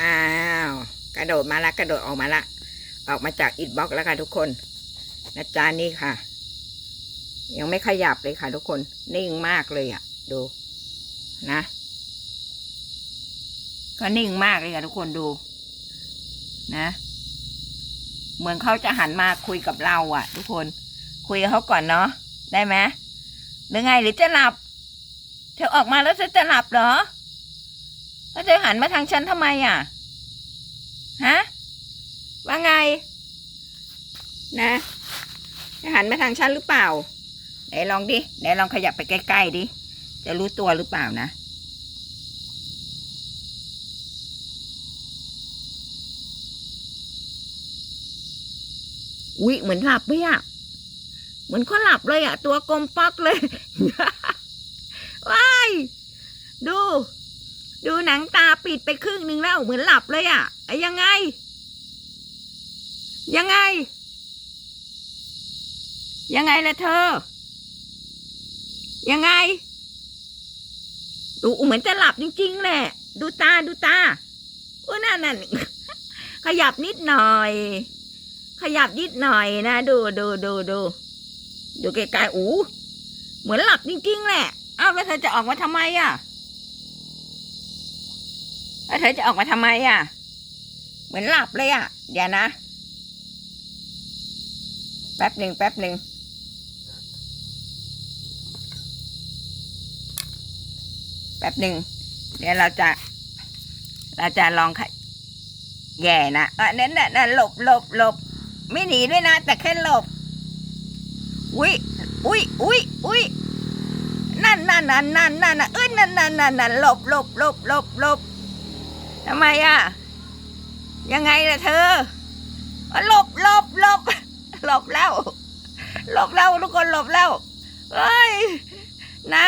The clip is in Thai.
อ้าว กระโดดมาละกระโดดออกมาละ ออกมาจากอิดบล็อกแล้วค่ะทุกคนนะจ๊ะนี่ค่ะ ยังไม่ขยับเลยค่ะทุกคน นิ่งมากเลยอะ ดูนะ ก็นิ่งมากเลยค่ะทุกคนดู นะ เหมือนเขาจะหันมาคุยกับเราอะ ทุกคน คุยกับเขาก่อนเนาะได้ไหมหรือไงหรือจะหลับ เธอออกมาแล้วเธอจะหลับเหรอ แล้วเธอหันมาทางฉันทำไมอะ ฮะ ว่าไงนะจะหันมาทางฉันหรือเปล่า ไหนลองดิ ไหนลองขยับไปใกล้ๆดิ จะรู้ตัวหรือเปล่านะ อุ๊ยเหมือนหลับเลยอะเหมือนเขาหลับเลยอะตัวกลมปักเลย ว้าย ดู ดูหนังตาปิดไปครึ่งหนึ่งแล้วเหมือนหลับเลยอะไอ้ยังไง ยังไง ยังไงล่ะเธอ ยังไง ดูเหมือนจะหลับจริง ๆ แหละ ดูตาดูตาโอ้นั่นนั่นขยับนิดหน่อย ขยับนิดหน่อยนะ ดูดูดูดูดูไกลๆอู้เหมือนหลับจริง ๆ แหละ เอ้าแล้วเธอจะออกมาทำไมอะ แล้วเธอจะออกมาทำไมอะ เหมือนหลับเลยอะเดี๋ยวนะ แป๊บหนึ่งแป๊บหนึ่งแป๊บหนึ่งเดี๋ยวเราจะ เราจะลองขยแย่นะอะนั่นน่ะนั่นหลบหลบหลบไม่หนีด้วยนะ แต่แค่หลบ อุ้ยอุ้ยอุ้ยอุ้ยนั่นนั่นนั่นนั่นนั่นเอ้ยนั่นนั่นนั่นนั่นหลบหลบหลบหลบหลบ ทำไมอะ ยังไงล่ะเธออะหลบหลบหลบหลบแล้วหลบแล้วทุกคนหลบแล้วเฮ้ย นะ